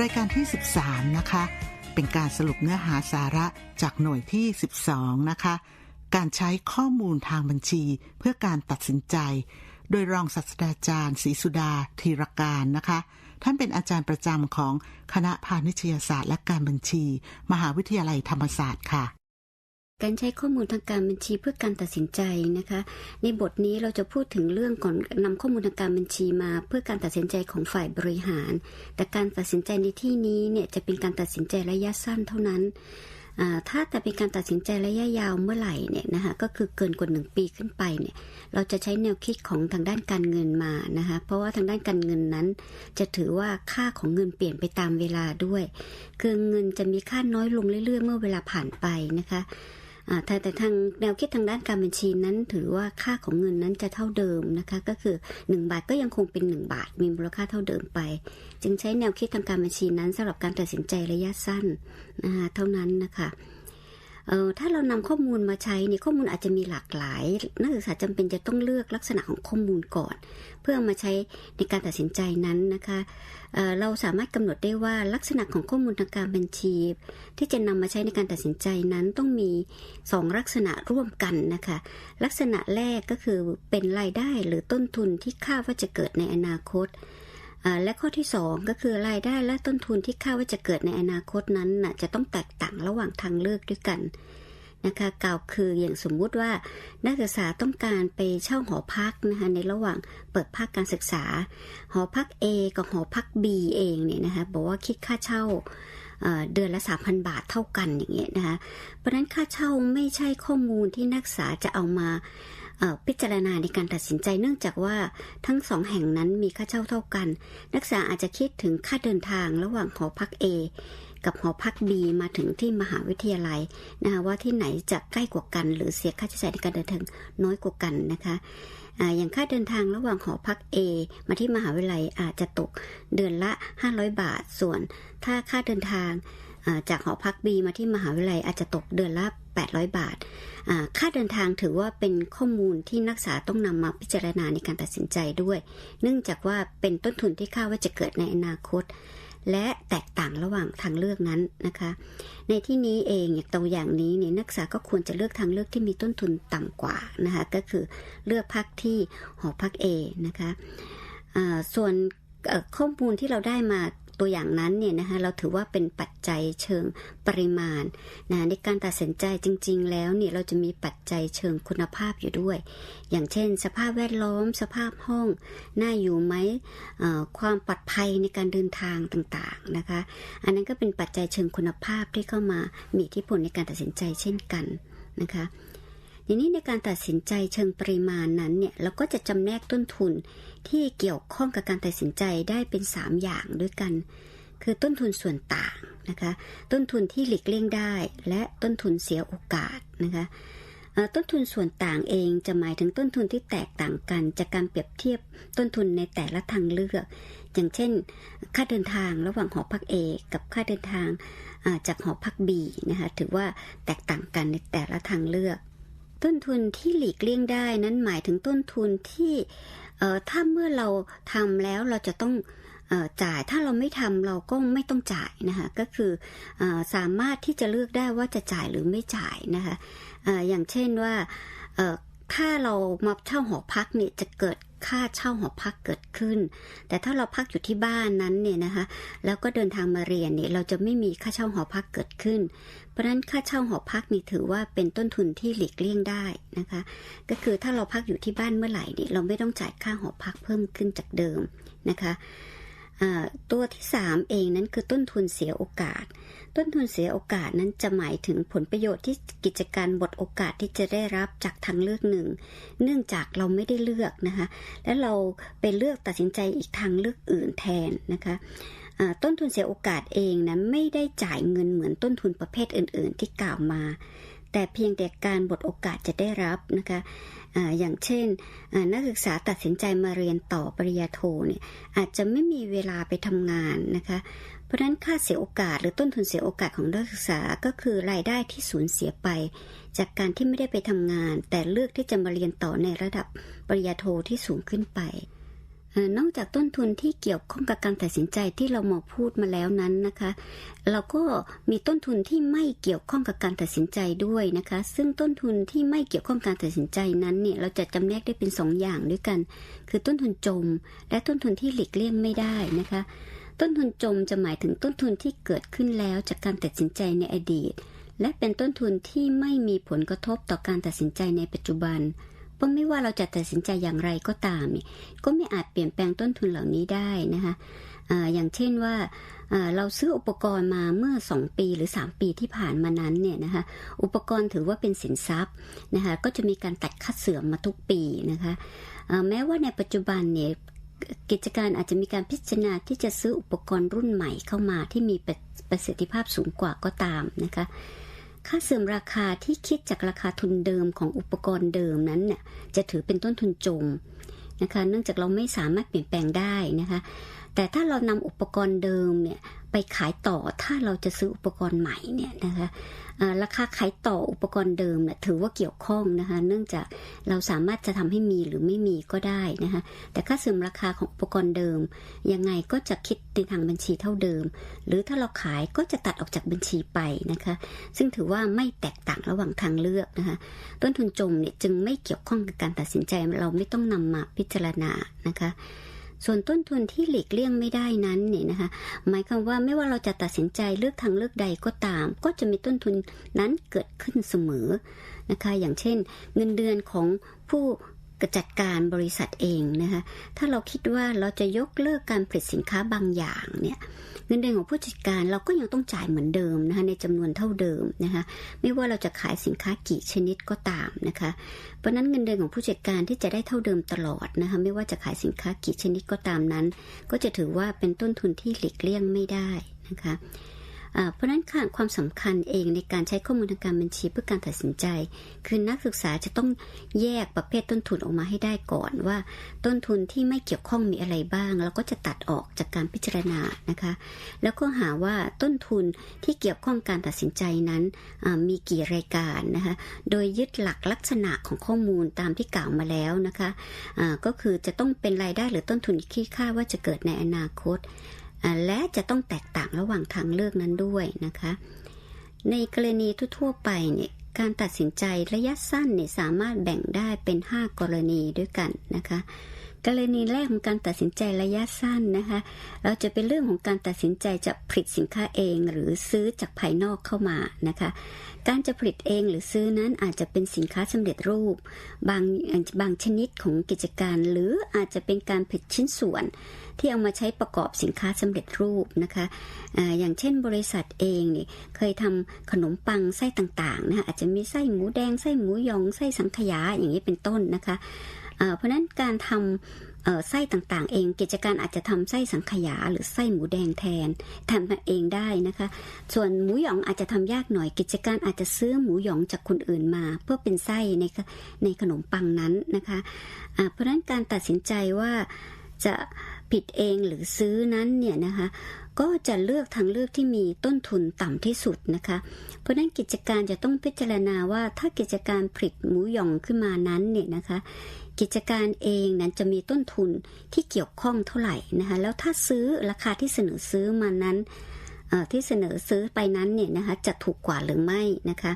รายการที่ 13 นะคะ เป็นการสรุปเนื้อหาสาระจากหน่วยที่ 12 นะคะ การใช้ข้อมูลทางบัญชีเพื่อการตัดสินใจ โดยรองศาสตราจารย์ศรีสุดาธีรการนะคะ ท่านเป็นอาจารย์ประจำของคณะพาณิชยศาสตร์และการบัญชี มหาวิทยาลัยธรรมศาสตร์ค่ะ การใช้ข้อมูลทางการบัญชีเพื่อการตัดสินใจนะคะ ในบทนี้เราจะพูดถึงเรื่องก่อนนำข้อมูลทางการบัญชีมา เพื่อการตัดสินใจของฝ่ายบริหาร แต่การตัดสินใจในที่นี้เนี่ยจะเป็นการตัดสินใจระยะสั้นเท่านั้นถ้าแต่เป็นการตัดสินใจระยะยาวเมื่อไหร่เนี่ยนะคะก็คือเกินกว่าหนึ่งปีขึ้นไปเนี่ยเราจะใช้แนวคิดของทางด้านการเงินมานะคะเพราะว่าทางด้านการเงินนั้น จะถือว่าค่าของเงินเปลี่ยนไปตามเวลาด้วย คือเงินจะมีค่าน้อยลงเรื่อยๆ เมื่อเวลาผ่านไปนะคะ แต่แต่ทางแนวคิดทางด้านการบัญชีนั้น ถือว่าค่าของเงินนั้นจะเท่าเดิมนะคะ ก็คือ 1 บาทก็ยังคงเป็น 1 บาท มีมูลค่าเท่าเดิมไป จึงใช้แนวคิดทางการบัญชีนั้นสำหรับการตัดสินใจระยะสั้นนะคะเท่านั้นนะคะ ถ้าเรานำข้อมูลมาใช้เนี่ยข้อมูลอาจจะมีหลากหลาย นักศึกษาจำเป็นจะต้องเลือกลักษณะของข้อมูลก่อน เพื่อมาใช้ในการตัดสินใจนั้นนะคะเเราสามารถกำหนดได้ว่าลักษณะของข้อมูลทางการบัญชี ที่จะนำมาใช้ในการตัดสินใจนั้นต้องมี 2 ลักษณะร่วมกันนะคะลักษณะแรกก็คือเป็นรายได้หรือต้นทุนที่คาดว่าจะเกิดในอนาคต และข้อที่ 2 ก็คือรายได้และต้นทุนที่คาดว่าจะเกิดในอนาคตนั้นนะจะต้องแตกต่างระหว่างทางเลือกด้วยกันนะคะกล่าวคืออย่างสมมุติว่านักศึกษาต้องการไปเช่าหอพักนะคะในระหว่างเปิดภาคการศึกษา หอพัก A กับหอพัก B เองเนี่ยนะคะบอกว่าคิดค่าเช่าเดือนละ 3,000 บาทเท่ากันอย่างเงี้ยนะคะเพราะฉะนั้นค่าเช่าไม่ใช่ข้อมูลที่นักศึกษาจะเอามา พิจารณาในการตัดสินใจเนื่องจากว่าทั้งสองแห่งนั้นมีค่าเช่าเท่ากัน นักศึกษาอาจจะคิดถึงค่าเดินทางระหว่างหอพัก A กับหอพัก B มาถึงที่มหาวิทยาลัยนะคะว่าที่ไหนจะใกล้กว่ากัน หรือเสียค่าใช้จ่ายในการเดินทางน้อยกว่ากันนะคะอย่างค่าเดินทางระหว่างหอพัก A มาที่มหาวิทยาลัยอาจจะตกเดือนละ 500 บาท ส่วนถ้าค่าเดินทางจากหอพัก B มาที่มหาวิทยาลัยอาจจะตกเดือนละ 800 บาท ค่าเดินทางถือว่าเป็นข้อมูลที่นักศึกษาต้องนำมาพิจารณาในการตัดสินใจด้วย เนื่องจากว่าเป็นต้นทุนที่คาดว่าจะเกิดในอนาคต และแตกต่างระหว่างทางเลือกนั้นนะคะ ในที่นี้เองอย่างตัวอย่างนี้เนี่ยนักศึกษาก็ควรจะเลือกทางเลือกที่มีต้นทุนต่ำกว่านะคะก็คือเลือกพักที่หอพัก A นะคะส่วนข้อมูลที่เราได้มา ตัวอย่างนั้นเนี่ยนะคะเราถือว่าเป็นปัจจัยเชิงปริมาณนะในการตัดสินใจจริง ๆ แล้วเนี่ยเราจะมีปัจจัยเชิงคุณภาพอยู่ด้วย อย่างเช่น สภาพแวดล้อม สภาพห้อง น่าอยู่ไหมความปลอดภัยในการเดินทางต่างๆนะคะ อันนั้นก็เป็นปัจจัยเชิงคุณภาพที่เข้ามามีอิทธิพลในการตัดสินใจเช่นกันนะคะ ทีนี้ในการตัดสินใจเชิงปริมาณนั้นเนี่ยเราก็จะจำแนกต้นทุนที่เกี่ยวข้องกับการตัดสินใจได้เป็น 3 อย่างด้วยกัน คือต้นทุนส่วนต่างนะคะ ต้นทุนที่หลีกเลี่ยงได้ และต้นทุนเสียโอกาสนะคะต้นทุนส่วนต่างเองจะหมายถึงต้นทุนที่แตกต่างกัน จากการเปรียบเทียบต้นทุนในแต่ละทางเลือก อย่างเช่น ค่าเดินทางระหว่างหอพัก A กับค่าเดินทางจากหอพัก B นะคะถือว่าแตกต่างกันในแต่ละทางเลือก ต้นทุนที่หลีกเลี่ยงได้นั้นหมายถึงต้นทุนที่ถ้าเมื่อเราทำแล้วเราจะต้องจ่ายถ้าเราไม่ทำเราก็ไม่ต้องจ่ายนะคะก็คืออสามารถที่จะเลือกได้ว่าจะจ่ายหรือไม่จ่ายนะคะออย่างเช่นว่าถ้าเรามาเช่าหอพักเนี่ยจะเกิด ค่าเช่าหอพักเกิดขึ้น แต่ถ้าเราพักอยู่ที่บ้านนั้นเนี่ยนะคะ แล้วก็เดินทางมาเรียนเนี่ยเราจะไม่มีค่าเช่าหอพักเกิดขึ้น เพราะฉะนั้นค่าเช่าหอพักนี่ถือว่าเป็นต้นทุนที่หลีกเลี่ยงได้นะคะ ก็คือถ้าเราพักอยู่ที่บ้านเมื่อไหร่เนี่ยเราไม่ต้องจ่ายค่าหอพักเพิ่มขึ้นจากเดิมนะคะ ตัวที่ 3 เองนั้นคือต้นทุนเสียโอกาส ต้นทุนเสียโอกาสนั้นจะหมายถึงผลประโยชน์ที่กิจการบทโอกาสที่จะได้รับจากทางเลือกหนึ่ง เนื่องจากเราไม่ได้เลือกนะคะ และเราไปเลือกตัดสินใจอีกทางเลือกอื่นแทนนะคะต้นทุนเสียโอกาสเองนะไม่ได้จ่ายเงินเหมือนต้นทุนประเภทอื่น ๆ ที่กล่าวมา แต่เพียงแต่การบทโอกาสจะได้รับนะคะอย่างเช่นนักศึกษาตัดสินใจมาเรียนต่อปริญญาโทเนี่ยอาจจะไม่มีเวลาไปทำงานนะคะ เพราะนั้นค่าเสียโอกาสหรือต้นทุนเสียโอกาสของนักศึกษาก็คือรายได้ที่สูญเสียไป จากการที่ไม่ได้ไปทำงาน แต่เลือกที่จะมาเรียนต่อในระดับปริญญาโทที่สูงขึ้นไป นอกจากต้นทุนที่เกี่ยวข้องกับการตัดสินใจที่เรามาพูดมาแล้วนั้นนะคะ เราก็มีต้นทุนที่ไม่เกี่ยวข้องกับการตัดสินใจด้วยนะคะ ซึ่งต้นทุนที่ไม่เกี่ยวข้องการตัดสินใจนั้นเนี่ยเราจะจำแนกได้เป็นสองอย่างด้วยกัน คือต้นทุนจม และต้นทุนที่หลีกเลี่ยงไม่ได้นะคะ ต้นทุนจมจะหมายถึงต้นทุนที่เกิดขึ้นแล้วจากการตัดสินใจในอดีต และเป็นต้นทุนที่ไม่มีผลกระทบต่อการตัดสินใจในปัจจุบัน เพราะไม่ว่าเราจะตัดสินใจอย่างไรก็ตามเนี่ยก็ไม่อาจเปลี่ยนแปลงต้นทุนเหล่านี้ได้นะคะอะอย่างเช่นว่าเราซื้ออุปกรณ์มาเมื่อ 2 ปีหรือ 3 ปีที่ผ่านมานั้นเนี่ยนะคะอุปกรณ์ถือว่าเป็นสินทรัพย์นะคะก็จะมีการตัดค่าเสื่อมมาทุกปีนะคะแม้ว่าในปัจจุบันเนี่ยกิจการอาจจะมีการพิจารณาที่จะซื้ออุปกรณ์รุ่นใหม่เข้ามาที่มีประสิทธิภาพสูงกว่าก็ตามนะคะ ค่าเสื่อมราคาที่คิดจากราคาทุนเดิมของอุปกรณ์เดิมนั้นเนี่ยจะถือเป็นต้นทุนจมนะคะ เนื่องจากเราไม่สามารถเปลี่ยนแปลงได้นะคะ แต่ถ้าเรานำอุปกรณ์เดิมเนี่ย ไปขายต่อถ้าเราจะซื้ออุปกรณ์ใหม่เนี่ยนะคะราคาขายต่ออุปกรณ์เดิมเนี่ยถือว่าเกี่ยวข้องนะคะ เนื่องจากเราสามารถจะทำให้มีหรือไม่มีก็ได้นะคะแต่ค่าเสื่อมราคาของอุปกรณ์เดิม ยังไงก็จะคิดในทางบัญชีเท่าเดิม หรือถ้าเราขายก็จะตัดออกจากบัญชีไปนะคะ ซึ่งถือว่าไม่แตกต่างระหว่างทางเลือกนะคะต้นทุนจมเนี่ยจึงไม่เกี่ยวข้องกับการตัดสินใจเราไม่ต้องนำมาพิจารณานะคะ ส่วนต้นทุนที่หลีกเลี่ยงไม่ได้นั้นเนี่ยนะคะหมายความว่าไม่ว่าเราจะตัดสินใจเลือกทางเลือกใดก็ตาม ก็จะมีต้นทุนนั้นเกิดขึ้นเสมอนะคะ อย่างเช่น เงินเดือนของผู้ จัดการบริษัทเองนะคะถ้าเราคิดว่าเราจะยกเลิกการผลิตสินค้าบางอย่างเนี่ยเงินเดือนของผู้จัดการเราก็ยังต้องจ่ายเหมือนเดิมนะคะในจำนวนเท่าเดิมนะคะไม่ว่าเราจะขายสินค้ากี่ชนิดก็ตามนะคะเพราะนั้นเงินเดือนของผู้จัดการที่จะได้เท่าเดิมตลอดนะคะไม่ว่าจะขายสินค้ากี่ชนิดก็ตามนั้น ก็จะถือว่าเป็นต้นทุนที่หลีกเลี่ยงไม่ได้นะคะ เพราะนั้นค่ะความสำคัญเองในการใช้ข้อมูลทางการบัญชีเพื่อการตัดสินใจ คือนักศึกษาจะต้องแยกประเภทต้นทุนออกมาให้ได้ก่อนว่า ต้นทุนที่ไม่เกี่ยวข้องมีอะไรบ้างเราก็จะตัดออกจากการพิจารณานะคะ แล้วก็หาว่าต้นทุนที่เกี่ยวข้องการตัดสินใจนั้นมีกี่รายการนะคะโดยยึดหลักลักษณะของข้อมูลตามที่กล่าวมาแล้วนะคะะก็คือจะต้องเป็นรายได้หรือต้นทุนที่คาดว่าจะเกิดในอนาคต และจะต้องแตกต่างระหว่างทางเลือกนั้นด้วยนะคะ ในกรณีทั่วไปเนี่ยการตัดสินใจระยะสั้นเนี่ยสามารถแบ่งได้เป็น 5 กรณีด้วยกันนะคะ กรณีแรกของการตัดสินใจระยะสั้นนะคะ เราจะเป็นเรื่องของการตัดสินใจจะผลิตสินค้าเอง หรือซื้อจากภายนอกเข้ามานะคะ การจะผลิตเองหรือซื้อนั้นอาจจะเป็นสินค้าสำเร็จรูป บางบางชนิดของกิจการ หรืออาจจะเป็นการผลิตชิ้นส่วน ที่เอามาใช้ประกอบสินค้าสำเร็จรูปนะคะออย่างเช่นบริษัทเองเนี่ยเคยทำขนมปังไส้ต่างๆนะคะอาจจะมีไส้หมูแดงไส้หมูยองไส้สังขยาอย่างนี้เป็นต้นนะคะ เพราะนั้นการทำไส้ต่างๆ เอง กิจการอาจจะทำไส้สังขยาหรือไส้หมูแดงแทนทำเองได้นะคะ ส่วนหมูหยองอาจจะทำยากหน่อยกิจการอาจจะซื้อหมูหยองจากคนอื่นมา เพื่อเป็นไส้ในในขนมปังนั้นนะคะะเพราะฉะนั้นการตัดสินใจว่าจะผิดเองหรือซื้อนั้นเนี่ยนะคะ ก็จะเลือกทางเลือกที่มีต้นทุนต่ำที่สุดนะคะ เพราะนั้นกิจการจะต้องพิจารณาว่าถ้ากิจการผลิตหมูหยองขึ้นมานั้นเนี่ยนะคะ กิจการเองนั้นจะมีต้นทุนที่เกี่ยวข้องเท่าไหร่นะคะ แล้วถ้าซื้อราคาที่เสนอซื้อมานั้นที่เสนอซื้อไปนั้นเนี่ยนะคะจะถูกกว่าหรือไม่นะคะ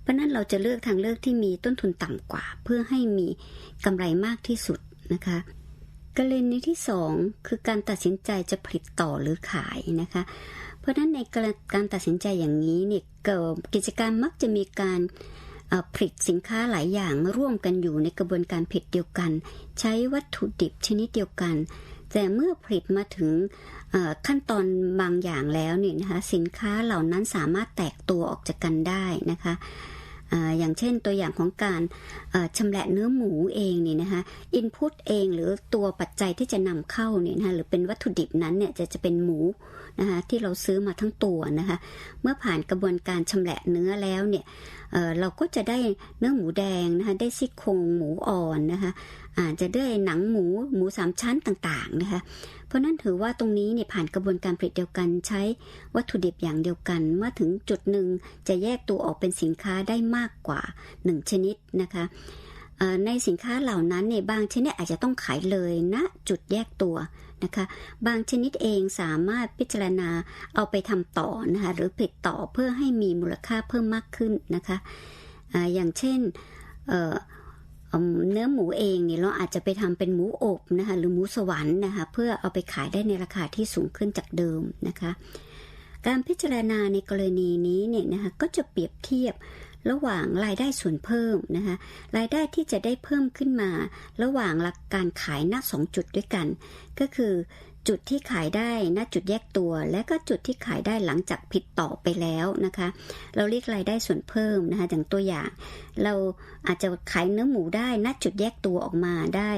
เพราะนั้นเราจะเลือกทางเลือกที่มีต้นทุนต่ำกว่า เพื่อให้มีกำไรมากที่สุดนะคะ กรณีที่สองคือการตัดสินใจจะผลิตต่อหรือขายนะคะ เพราะนั้นในการตัดสินใจอย่างนี้เนี่ยกิจการมักจะมีการผลิตสินค้าหลายอย่างร่วมกันอยู่ในกระบวนการผลิตเดียวกัน ใช้วัตถุดิบชนิดเดียวกัน แต่เมื่อผลิตมาถึงขั้นตอนบางอย่างแล้วเนี่ยนะคะสินค้าเหล่านั้นสามารถแตกตัวออกจากกันได้นะคะ อย่างเช่นตัวอย่างของการชำแหละเนื้อหมูเองเนี่ยนะคะอินพุตเองหรือตัวปัจจัยที่จะนำเข้าเนี่ยนะคะหรือเป็นวัตถุดิบนั้นเนี่ยจะจะเป็นหมูนะคะที่เราซื้อมาทั้งตัวนะคะเมื่อผ่านกระบวนการชำแหละเนื้อแล้วเนี่ย เเราก็จะได้เนื้อหมูแดงนะคะได้ซี่โครงหมูอ่อนนะคะอาจจะได้หนังหมูหมูสามชั้นต่างๆนะคะเพราะนั้นถือว่าตรงนี้เนี่ยผ่านกระบวนการผลิตเดียวกันใช้วัตถุดิบอย่างเดียวกัน เมื่อถึงจุดหนึ่งจะแยกตัวออกเป็นสินค้าได้มากกว่า 1 ชนิดนะคะในสินค้าเหล่านั้นเนี่ยบางชนิดอาจจะต้องขายเลยณนะจุดแยกตัว นะคะ บางชนิดเองสามารถพิจารณาเอาไปทำต่อนะคะหรือผลิตต่อเพื่อให้มีมูลค่าเพิ่มมากขึ้นนะคะออย่างเช่นเนื้อหมูเองเนี่ยเราอาจจะไปทำเป็นหมูอบนะคะหรือหมูสวรรค์นะคะเพื่อเอาไปขายได้ในราคาที่สูงขึ้นจากเดิมนะคะ การพิจารณาในกรณีนี้เนี่ยนะคะก็จะเปรียบเทียบ ระหว่างรายได้ส่วนเพิ่มนะคะรายได้ที่จะได้เพิ่มขึ้นมา ระหว่างหลักการขายหน้าสองจุดด้วยกัน ก็คือจุดที่ขายได้ณจุดแยกตัว และก็จุดที่ขายได้หลังจากผิดต่อไปแล้วนะคะ เราเรียกรายได้ส่วนเพิ่มนะคะอย่างตัวอย่าง เราอาจจะขายเนื้อหมูได้ณจุดแยกตัวออกมาได้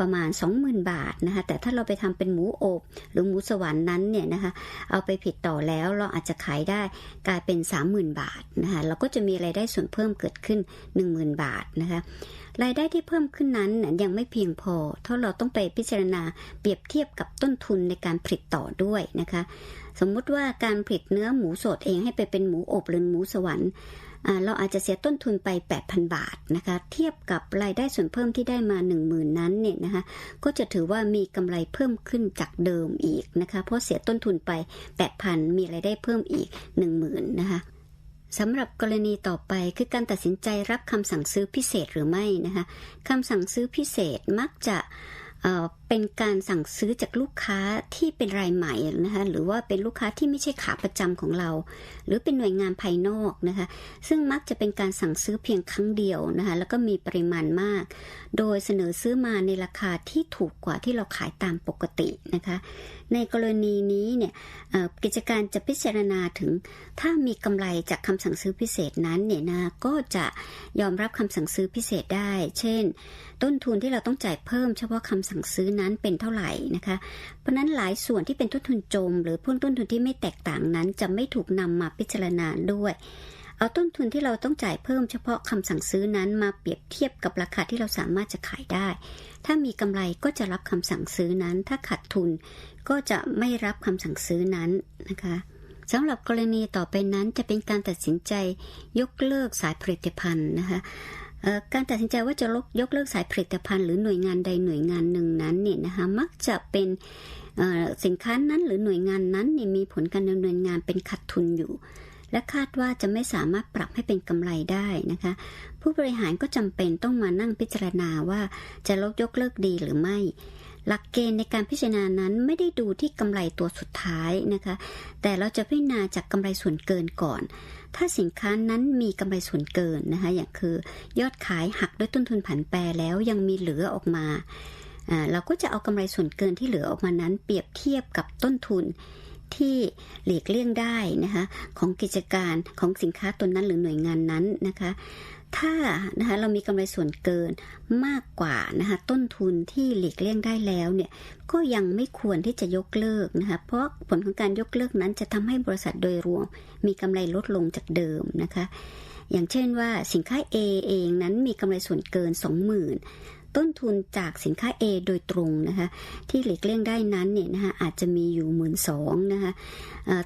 ประมาณ 20,000 บาทนะคะแต่ถ้าเราไปทำเป็นหมูอบหรือหมูสวรรค์นั้นเนี่ยนะคะเอาไปผิดต่อแล้วเราอาจจะขายได้กลายเป็น 30,000 บาทนะคะเราก็จะมีรายได้ส่วนเพิ่มเกิดขึ้น 10,000 บาทนะคะรายได้ที่เพิ่มขึ้นนั้นยังไม่เพียงพอ เท่าเราต้องไปพิจารณาเปรียบเทียบกับต้นทุนในการผลิตต่อด้วยนะคะ สมมุติว่าการผลิตเนื้อหมูสดเองให้ไปเป็นหมูอบหรือหมูสวรรค์เราอาจจะเสียต้นทุนไป 8,000 บาทนะคะเทียบกับรายได้ส่วนเพิ่มที่ได้มา 10,000 นั้นเนี่ยนะคะก็จะถือว่ามีกำไรเพิ่มขึ้นจากเดิมอีกนะคะเพราะเสียต้นทุนไป 8,000 มีรายได้เพิ่มอีก 10,000นะคะสำหรับกรณีต่อไปคือการตัดสินใจรับคำสั่งซื้อพิเศษหรือไม่นะคะคำสั่งซื้อพิเศษมักจะ เป็นการสั่งซื้อจากลูกค้าที่เป็นรายใหม่นะคะหรือว่าเป็นลูกค้าที่ไม่ใช่ขาประจำของเรา หรือเป็นหน่วยงานภายนอกนะคะซึ่งมักจะเป็นการสั่งซื้อเพียงครั้งเดียวนะคะแล้วก็มีปริมาณมาก โดยเสนอซื้อมาในราคาที่ถูกกว่าที่เราขายตามปกตินะคะ ในกรณีนี้เนี่ยกิจการจะพิจารณาถึงถ้ามีกำไรจากคำสั่งซื้อพิเศษนั้นเนี่ยนะก็จะยอมรับคำสั่งซื้อพิเศษได้ เช่น ต้นทุนที่เราต้องจ่ายเพิ่มเฉพาะคำสั่งซื้อนั้นเป็นเท่าไหร่นะคะ เพราะนั้นหลายส่วนที่เป็นต้นทุนจม หรือพวกต้นทุนที่ไม่แตกต่างนั้นจะไม่ถูกนำมาพิจารณาด้วย เอาต้นทุนที่เราต้องจ่ายเพิ่มเฉพาะคำสั่งซื้อนั้นมาเปรียบเทียบกับราคาที่เราสามารถจะขายได้ ถ้ามีกำไรก็จะรับคำสั่งซื้อนั้น ถ้าขาดทุนก็จะไม่รับคำสั่งซื้อนั้นนะคะสำหรับกรณีต่อไปนั้นจะเป็นการตัดสินใจยกเลิกสายผลิตภัณฑ์นะคะการตัดสินใจว่าจะลกยกเลิกสายผลิตภัณฑ์หรือหน่วยงานใดหน่วยงานหนึ่งนั้นเนี่ยนะคะมักจะเป็นสินค้านั้นหรือหน่วยงานนั้นเนี่ยมีผลการดำเนินงานเป็นขาดทุนอยู่ และคาดว่าจะไม่สามารถปรับให้เป็นกำไรได้นะคะ ผู้บริหารก็จำเป็นต้องมานั่งพิจารณาว่าจะลดยกเลิกดีหรือไม่ หลักเกณฑ์ในการพิจารณานั้นไม่ได้ดูที่กำไรตัวสุดท้ายนะคะ แต่เราจะพิจารณาจากกำไรส่วนเกินก่อน ถ้าสินค้านั้นมีกำไรส่วนเกินนะคะ อย่างคือยอดขายหักด้วยต้นทุนผันแปรแล้วยังมีเหลือออกมาเราก็จะเอากำไรส่วนเกินที่เหลือออกมานั้น เปรียบเทียบกับต้นทุน ที่หลีกเลี่ยงได้นะคะของกิจการของสินค้าตัวนั้นหรือหน่วยงานนั้นนะคะถ้านะคะเรามีกำไรส่วนเกินมากกว่านะคะต้นทุนที่หลีกเลี่ยงได้แล้วเนี่ยก็ยังไม่ควรที่จะยกเลิกนะคะเพราะผลของการยกเลิกนั้นจะทำให้บริษัทโดยรวม มีกำไรลดลงจากเดิมนะคะ อย่างเช่นว่าสินค้า A เองนั้นมีกำไรส่วนเกิน 20,000 ต้นทุนจากสินค้า A โดยตรงนะคะที่หลีกเลี่ยงได้นั้นเนี่ยนะคะอาจจะมีอยู่หมื่นสองนะคะ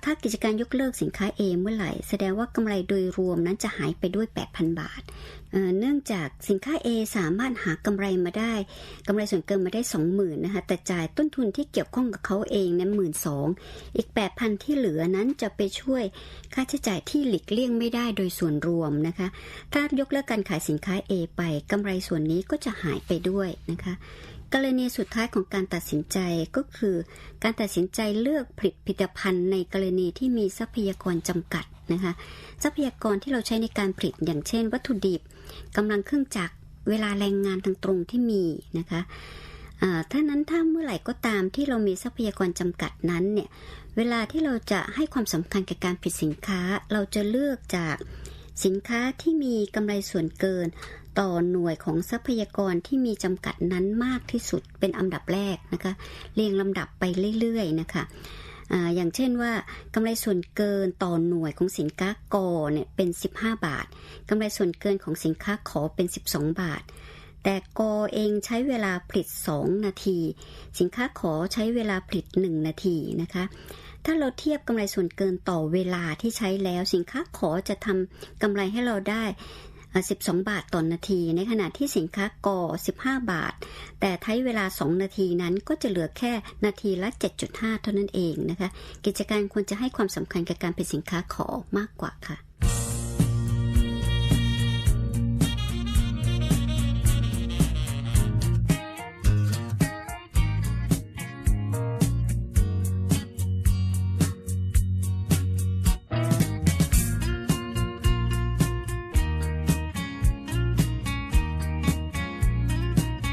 ถ้ากิจการยกเลิกสินค้า A เมื่อไหร่ แสดงว่ากำไรโดยรวมนั้นจะหายไปด้วย 8,000 บาทเนื่องจากสินค้า A สามารถหากำไรมาได้กำไรส่วนเกินมาได้ 20,000นะคะแต่จ่ายต้นทุนที่เกี่ยวข้องกับเขาเองนั้นหมื่นสองอีก 8,000 ที่เหลือนั้นจะไปช่วยค่าใช้จ่ายที่หลีกเลี่ยงไม่ได้โดยส่วนรวมนะคะ ถ้ายกเลิกการขายสินค้า A ไปกำไรส่วนนี้ก็จะหายไปด้วยนะคะกรณีสุดท้ายของการตัดสินใจก็คือ การตัดสินใจเลือกผลิตผลิตภัณฑ์ในกรณีที่มีทรัพยากรจำกัดนะคะ ทรัพยากรที่เราใช้ในการผลิตอย่างเช่น วัตถุดิบ กำลังเครื่องจักรเวลาแรงงานทางตรงที่มีนะคะถ้านั้นถ้าเมื่อไหร่ก็ตามที่เรามีทรัพยากรจำกัดนั้นเนี่ยเวลาที่เราจะให้ความสำคัญกับการผลิตสินค้า เราจะเลือกจากสินค้าที่มีกำไรส่วนเกิน ต่อหน่วยของทรัพยากรที่มีจำกัดนั้นมากที่สุดเป็นอันดับแรกนะคะเรียงลำดับไปเรื่อยๆนะคะ อย่างเช่นว่ากำไรส่วนเกินต่อหน่วยของสินค้ากอเนี่ยเป็น 15 บาทกำไรส่วนเกินของสินค้าขอเป็น 12 บาท แต่กอเองใช้เวลาผลิต 2 นาที สินค้าขอใช้เวลาผลิต 1 นาทีนะคะถ้าเราเทียบกำไรส่วนเกินต่อเวลาที่ใช้แล้วสินค้าขอจะทำกำไรให้เราได้ 12 บาทต่อนนาที ในขณะที่สินค้าก่อ 15 บาท แต่ใช้เวลา 2 นาทีนั้นก็จะเหลือแค่นาทีละ 7.5 เท่านั้นเองนะคะ กิจการควรจะให้ความสำคัญกับการเป็นสินค้าขอมากกว่าค่ะ